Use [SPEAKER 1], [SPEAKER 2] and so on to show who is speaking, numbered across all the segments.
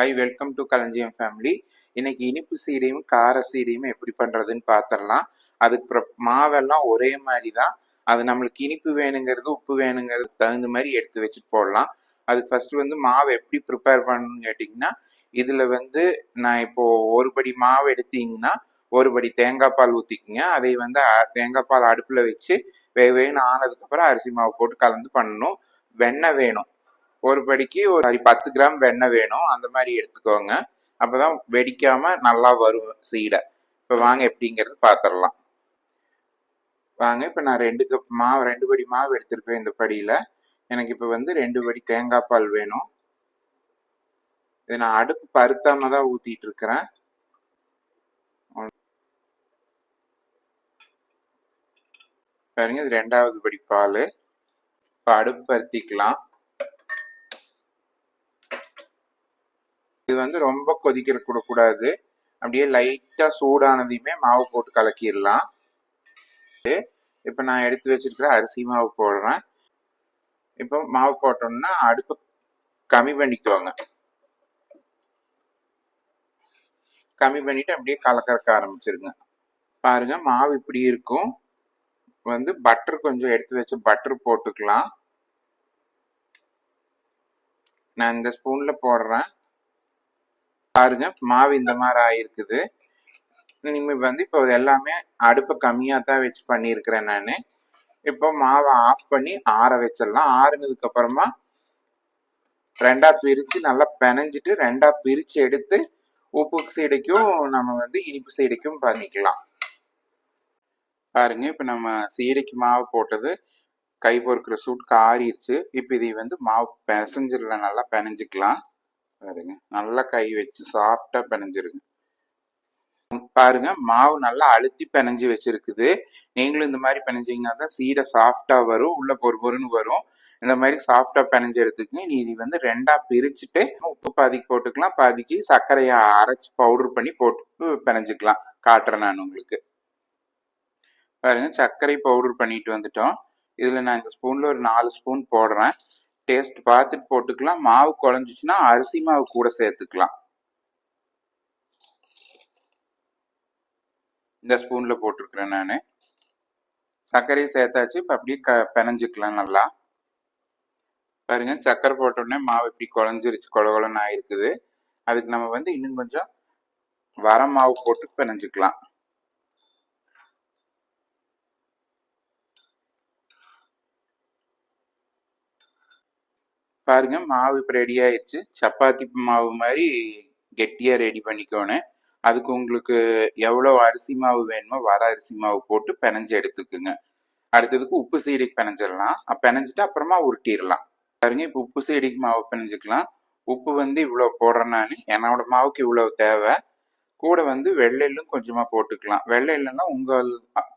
[SPEAKER 1] Hi welcome to Kalanjiyam family இன்னைக்கு இனிப்பு சீடையும் கார சீடையும் எப்படி பண்றதுன்னு பார்த்துடலாம் அதுக்கு மாவெல்லாம் ஒரே மாதிரி தான் அது நம்மளுக்கு இனிப்பு வேணுங்கிறது உப்பு வேணுங்கிறது தகுந்த மாதிரி எடுத்து வச்சுட்டு போடலாம். அதுக்கு ஃபர்ஸ்ட் வந்து மாவு எப்படி ப்ரிப்பேர் பண்ணணும்னு கேட்டிங்கன்னா இதில் வந்து நான் இப்போ ஒரு படி மாவு எடுத்தீங்கன்னா ஒரு படி தேங்காய் பால் ஊற்றிக்குங்க அதை வந்து தேங்காய் பால் அடுப்பில் வச்சு வே வேணும் ஆனதுக்கப்புறம் அரிசி மாவு போட்டு கலந்து பண்ணணும். வெண்ணெய் வேணும். ஒரு படிக்கு ஒரு மாதிரி பத்து கிராம் வெண்ணெய் வேணும் அந்த மாதிரி எடுத்துக்கோங்க. அப்பதான் வெடிக்காமல் நல்லா வரும் சீடை. இப்போ வாங்க எப்படிங்கிறது பார்த்துடலாம் வாங்க இப்போ நான் ரெண்டு கப் மாவு ரெண்டு படி மாவு எடுத்திருக்கேன் இந்த படியில். எனக்கு இப்போ வந்து ரெண்டு படி தேங்காய் பால் வேணும். இது நான் அடுப்பு பருத்தாம தான் ஊற்றிட்டு இருக்கிறேன். பாருங்க இது ரெண்டாவது படி பால். இப்போ அடுப்பு பருத்திக்கலாம். வந்து ரொம்ப கொதிக்கிற கூடாது. அப்படியே லைட்டாக சூடானதையுமே மாவு போட்டு கலக்கிடலாம். இப்போ நான் எடுத்து வச்சிருக்கிற அரிசி மாவு போடுறேன். இப்போ மாவு போட்டோம்னா அடுப்பு கம்மி பண்ணிக்கோங்க. கம்மி பண்ணிட்டு அப்படியே கலக்கறக்க ஆரம்பிச்சிருங்க. பாருங்க மாவு இப்படி இருக்கும். வந்து பட்டர் கொஞ்சம் எடுத்து வச்சு பட்டர் போட்டுக்கலாம். நான் இந்த ஸ்பூன்ல போடுறேன். பாருங்க மாவு இந்த மாதிரி ஆயிருக்குது இனிமே வந்து இப்போ எல்லாமே அடுப்பை கம்மியாக தான் வச்சு பண்ணியிருக்கிறேன் நான். இப்போ மாவை ஆஃப் பண்ணி ஆற வச்சிடலாம். ஆறுனதுக்கு அப்புறமா ரெண்டா பிரித்து நல்லா பிணைஞ்சிட்டு ரெண்டா பிரித்து எடுத்து உப்பு சீடைக்கும் நம்ம வந்து இனிப்பு சீடைக்கும் பண்ணிக்கலாம். பாருங்க இப்போ நம்ம சீடைக்கு மாவு போட்டது கை பொறுக்கிற சூட் காரிருச்சு. இப்போ இதை வந்து மாவு பிசைஞ்சிடலாம் நல்லா பிணைஞ்சிக்கலாம் பாருங்க. நல்லா கை வச்சு சாஃப்டா பிணைஞ்சிருங்க. பாருங்க மாவு நல்லா அழுத்தி பிணைஞ்சு வச்சிருக்குது. நீங்களும் இந்த மாதிரி பிணைஞ்சீங்கன்னா தான் சீடை சாஃப்டா வரும் உள்ள பொறு பொறுன்னு வரும். இந்த மாதிரி சாஃப்டா பிணைஞ்சதுக்கு நீ இது வந்து ரெண்டா பிரிச்சுட்டு உப்பு பாதிக்கு போட்டுக்கலாம். பாதிக்கு சர்க்கரையை அரைச்சு பவுடர் பண்ணி போட்டு பிணைஞ்சுக்கலாம். காட்டுறேன் நான் உங்களுக்கு. பாருங்க சர்க்கரை பவுடர் பண்ணிட்டு வந்துட்டோம். இதுல நான் இந்த ஸ்பூன்ல ஒரு நாலு ஸ்பூன் போடுறேன். டேஸ்ட் பார்த்துட்டு போட்டுக்கலாம். மாவு குழஞ்சிச்சுன்னா அரிசி மாவு கூட சேர்த்துக்கலாம். இந்த ஸ்பூனில் போட்டிருக்கிறேன் நான். சர்க்கரையை சேர்த்தாச்சு. இப்போ அப்படியே க பிணைஞ்சுக்கலாம் நல்லா. பாருங்க சர்க்கரை போட்டோடனே மாவு இப்படி குழஞ்சிருச்சு கொல கொலன்னு ஆயிருக்குது. அதுக்கு நம்ம வந்து இன்னும் கொஞ்சம் வர மாவு போட்டு பெனஞ்சிக்கலாம் பாருங்க மாவு இப்போ ரெடி ஆயிடுச்சு சப்பாத்தி மாவு மாதிரி கெட்டியாக ரெடி பண்ணிக்கோணும். அதுக்கு உங்களுக்கு எவ்வளோ அரிசி மாவு வேணுமோ வர அரிசி மாவு போட்டு பிணைஞ்சு எடுத்துக்குங்க. அடுத்ததுக்கு உப்பு சீடைக்கு பிணைஞ்சிடலாம் பிணைஞ்சிட்டு அப்புறமா உருட்டிடலாம். பாருங்க இப்போ உப்பு சீடைக்கு மாவு பிணைஞ்சுக்கலாம் உப்பு வந்து இவ்வளோ போடுறேன் நான். என்னோட மாவுக்கு இவ்வளோ தேவை. கூட வந்து வெள்ளையிலும் கொஞ்சமாக போட்டுக்கலாம். வெள்ளை இல்லைன்னா உங்கள்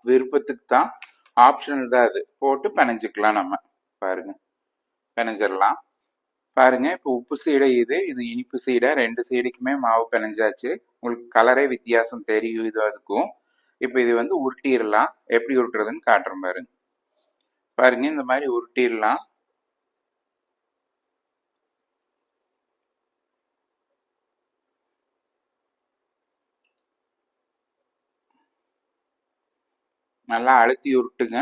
[SPEAKER 1] விருப்பத்துக்கு தான் ஆப்ஷனல் தான் அது. போட்டு பிணைஞ்சிக்கலாம் நம்ம. பாருங்க. பிணைஞ்சிடலாம் பாருங்க இப்போ உப்பு சீடை இது இது இனிப்பு சீடை ரெண்டு சீடைக்குமே மாவு பிணைஞ்சாச்சு. உங்களுக்கு கலரே வித்தியாசம் தெரியும் இது அதுக்கும். இப்போ இது வந்து உருட்டிடலாம். எப்படி உருட்டுறதுன்னு காட்டுறேன் பாருங்க. பாருங்க இந்த மாதிரி உருட்டிடலாம். நல்லா அழுத்தி உருட்டுங்க.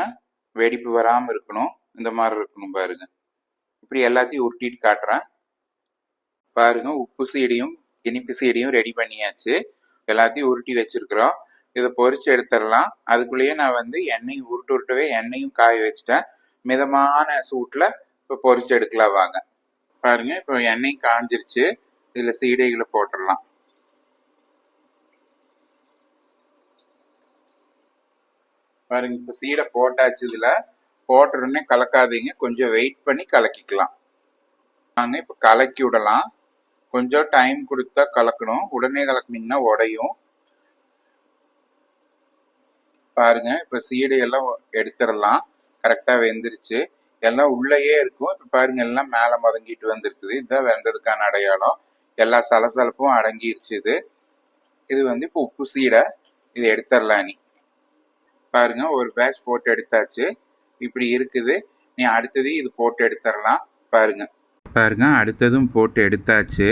[SPEAKER 1] வெடிப்பு வராமல் இருக்கணும். இந்த மாதிரி இருக்கணும் பாருங்க. இப்படி எல்லாத்தையும் உருட்டிட்டு காட்டுறேன். பாருங்க உப்பு சீடியும் இனிப்பு சீடியும் ரெடி பண்ணியாச்சு. எல்லாத்தையும் உருட்டி வச்சிருக்கிறோம். இதை பொறிச்சு எடுத்துடலாம். அதுக்குள்ளேயே நான் வந்து எண்ணெயும் உருட்டு உருட்டவே எண்ணெயும் காய வச்சுட்டேன். மிதமான சூட்டில் இப்போ பொறிச்சு எடுக்கலாம் வாங்க. பாருங்க இப்போ எண்ணெய் காஞ்சிருச்சு. இதில் சீடைகளை போட்டுடலாம். பாருங்க இப்போ சீடை போட்டாச்சு இதில். போடுறோன்னே கலக்காதீங்க. கொஞ்சம் வெயிட் பண்ணி கலக்கிக்கலாம். நாங்கள் இப்போ கலக்கி விடலாம். கொஞ்சம் டைம் கொடுத்தா கலக்கணும். உடனே கலக்குனீங்கன்னா உடையும். பாருங்க இப்போ சீடையெல்லாம் எடுத்துடலாம். கரெக்டாக வெந்துருச்சு. எல்லாம் உள்ளேயே இருக்கும். இப்போ பாருங்க எல்லாம் மேலே மதங்கிட்டு வந்துருக்குது. இதுதான் வெந்ததுக்கான அடையாளம். எல்லா சலசலப்பும் அடங்கிருச்சு இது. இது வந்து இப்போ உப்பு சீடை இது எடுத்துடலாம் நீ பாருங்க ஒரு பேட்ச் போட்டு எடுத்தாச்சு. இப்படி இருக்குது. நீ அடுத்தது இது போட்டு எடுத்துடலாம். பாருங்க. பாருங்க அடுத்ததும் போட்டு எடுத்தாச்சு.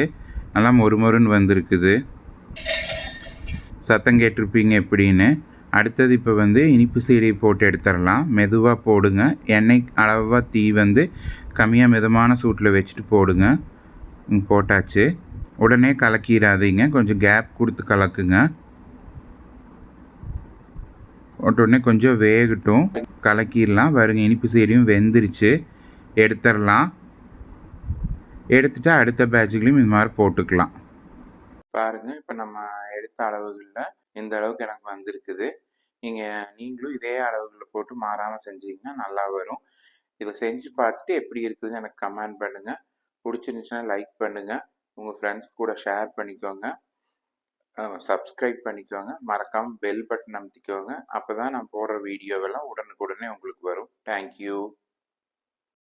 [SPEAKER 1] நல்லா மொறுமொறுன்னு வந்திருக்குது. சத்தம் கேட்டிருப்பீங்க எப்படின்னு. அடுத்தது இப்போ வந்து இனிப்பு சீடை போட்டு எடுத்துடலாம். மெதுவாக போடுங்க. எண்ணெய் அளவாக தீ வந்து கம்மியாக மிதமான சூட்டில் வச்சுட்டு போடுங்க. போட்டாச்சு. உடனே கலக்கிடாதீங்க. கொஞ்சம் கேப் கொடுத்து கலக்குங்க. உடனே கொஞ்சம் வேகட்டும். கலக்கிடலாம். பாருங்கள் இனிப்பு சீடையும் வெந்துருச்சு. எடுத்துடலாம். எடுத்துட்டு அடுத்த பேட்சுகளையும் இது மாதிரி போட்டுக்கலாம். பாருங்கள் இப்போ நம்ம எடுத்த அளவுகளில் இந்த அளவுக்கு எனக்கு வந்திருக்குது. நீங்கள் நீங்களும் இதே அளவுகளில் போட்டு மாறாமல் செஞ்சீங்கன்னா நல்லா வரும். இதை செஞ்சு பார்த்துட்டு எப்படி இருக்குதுன்னு எனக்கு கமெண்ட் பண்ணுங்கள் பிடிச்சிருந்துச்சுன்னா லைக் பண்ணுங்கள் உங்கள் ஃப்ரெண்ட்ஸ் கூட ஷேர் பண்ணிக்கோங்க. சப்ஸ்கிரைப் பண்ணிக்கோங்க. மறக்காமல் பெல் பட்டன் அமுத்திக்கோங்க. அப்போ தான் நான் போடுற வீடியோவெல்லாம் உடனுக்குடனே உங்களுக்கு வரும். தேங்க்யூ